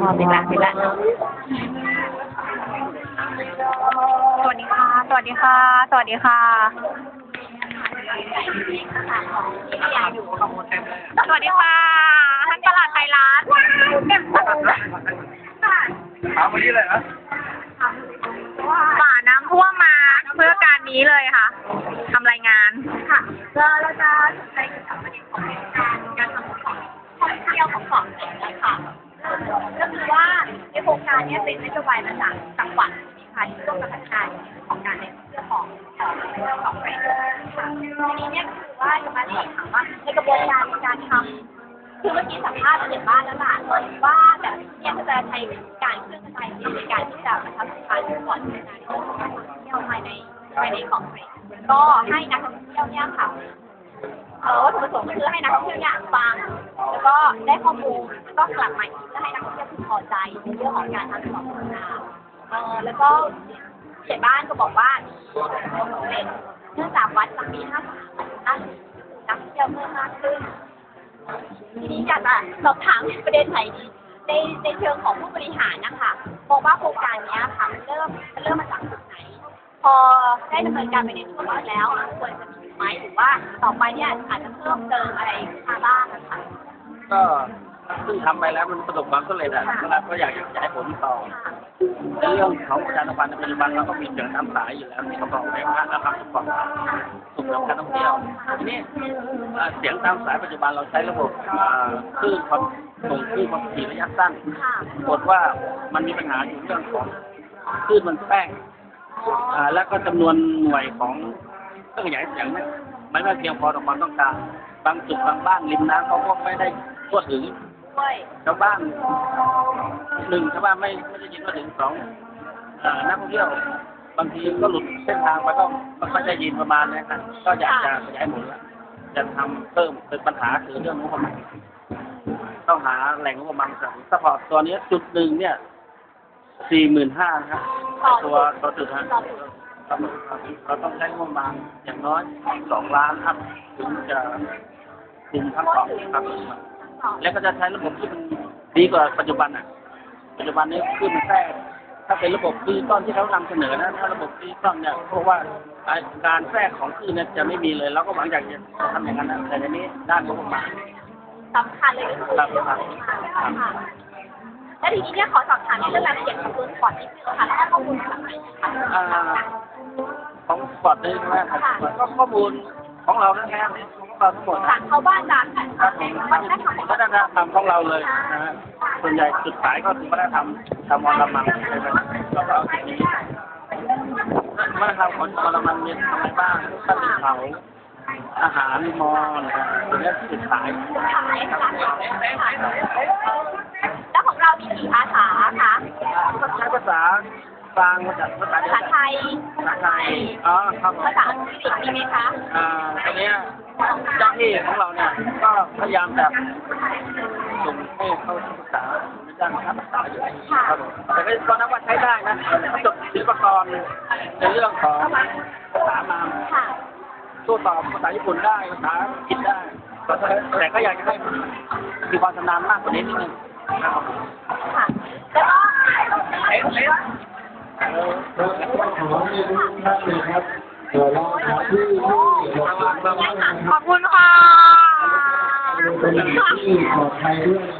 อ๋อปิดละปิดละสวัสดีค่ะ สวัสดีค่ะ สวัสดีค่ะ สวัสดีค่ะ ท่านตลาดไทยรัฐถามวันนี้เลยนะฝ่าน้ำท่วมมาเพื่อการนี้เลยค่ะทำรายงานค่ะ โครงการนี้เป็นนโยบายมาจากจังหวัดนะคะที่ร่วมกับพัฒนาของการในเรื่องของของเรื่องของแหลมค่ะทีนี้เนี่ยคือว่าจะมาสอบถามว่าในกระบวนการในการทำคือเมื่อกี้สัมภาษณ์เด็กบ้านแล้วล่ะว่าแบบเนี่ยจะใช้การเครื่องกระจายในการที่จะประชาสัมพันธ์ก่อนในการท่องเที่ยวภายในภายในเกาะแหลมก็ให้นักท่องเที่ยวเนี่ยค่ะเออวัตถุประสงค์ก็คือให้นักท่องเที่ยวเนี่ยฟังแล้วก็ได้ข้อมูลแล้วก็กลับมาอีกเพื่อให้นักท่องเที่ยว พอใจในเรื่องของการทำสอบสวนน้ำเออแล้วก็เขตบ้านก็บอกว่าเร็จเนื่องจากวัดจากปี53นักนักท่องเที่ยวเพิ่มมากขึ้นทีนี้อยากจะสอบถามประเด็นไหนดีในในเชิงของผู้บริหารนะคะมองว่าโครงการนี้ค่ะมันเริ่มมันเริ่มมาจากจุดไหน พอได้ดำเนินการไปในช่วงนี้แล้วควรจะมีไหมหรือว่าต่อไปเนี่ยอาจจะเพิ่มเติมอะไรมาบ้างนะคะก็ ซึ่งทำไปแล้วมันประสบความสำเร็จอะแล้วก็อยากจะขยายผลต่อในเรื่องของประชาสัมพันธ์ในปัจจุบันเราก็มีเสียงตามสายอยู่แล้วที่เขาบอกไว้ว่าเราทำทุกฝั่งส่งเสริมการท่องเที่ยวทีนี้เสียงตามสายปัจจุบันเราใช้ระบบคลื่นความส่งคลื่นความถี่ระยะสั้นปรากฏว่ามันมีปัญหาอยู่เรื่องของคลื่นมันแป้งแล้วก็จำนวนหน่วยของเครื่องขยายเสียงเนี่ยไม่ไม่เพียงพอต่อความต้องการบางจุดบางบ้านริมน้ำเขาก็ไม่ได้ทั่วถึง ด้วยชาวบ้านหนึ่งชาวบ้านไม่ไม่ได้ยินว่าถึงสองเอ่อนักท่องเที่ยวบางทีก็หลุดเส้นทางไปก็ไม่ค่อยได้ยินประมาณนี้ครับก็อยากจะขยายผลละจะทำเพิ่มเป็นปัญหาคือเรื่องงบประมาณต้องหาแหล่งงบประมาณจากสปอร์ตตัวนี้จุดหนึ่งเนี่ยสี่หมื่นห้าครับตัวตัวจุดฮะกำหนดเราต้องใช้งบประมาณอย่างน้อยสองล้านครับ ถึงจะคุมทั้งสองครับ แล้วก็จะใช้ระบบที่มันดีกว่าปัจจุบันอะ ปัจจุบันนี้ขึ้นแทรกถ้าเป็นระบบดิจิตอลที่เขานำเสนอนะถ้าระบบดิจิตอลเนี่ยเพราะว่าการแทรกของคลื่นเนี่ยจะไม่มีเลยเราก็หวังอยากจะทำอย่างนั้นแต่ในนี้ด้านงบประมาณสำคัญเลยก็คือครับครับค่ะแล้วทีนี้เนี่ยขอสอบถามในเรื่องรายละเอียดของตัวสปอร์ตนิดนึงค่ะแล้วข้อมูลจากไหนคะอ่าของสปอร์ตนี่ใช่ไหมครับก็ข้อมูล ของเราแท้ๆของเราทั้งหมดจากนะชาวบ้านจากวัฒนธรรมของวัฒนธรรมของเราเลยนะฮะส่วนใหญ่จุดขายก็คือวัฒนธรรมชาวมอญละมังใช่ไหมเราก็เอาสิ่งนี้วัฒนธรรมของชาวมอญละมังมีอะไรบ้างข้าวเผาอาหารมอญนะครับตัวนี้จุดขายขายค่ะแล้วของเรามีกี่ภาษาคะก็ใช้ภาษากลางภาษาภาษาเดียวภาษากันไทยภาษาไทยอ๋อครับผมภาษาอังกฤษมีไหมคะ อ่าตอน เนี้ยเจ้าหน้าที่ของเราเนี่ยก็พยายามจะส่งให้เขาศึกษาในด้านภาษาอยู่ครับผมแต่ก็ตอนนั้นว่าใช้ได้นะจบศิลปากรในเรื่องของภาษามาค่ะตัวตอบภาษาญี่ปุ่นได้ภาษาอังกฤษได้ แต่ก็อยากจะให้มีความชำนาญมากกว่านี้นิดนึงนะครับค่ะแล้วก็เอ๊ะเอ๊ะขอบคุณค่ะเป็นที่ ปลอดภัยด้วยนะครับ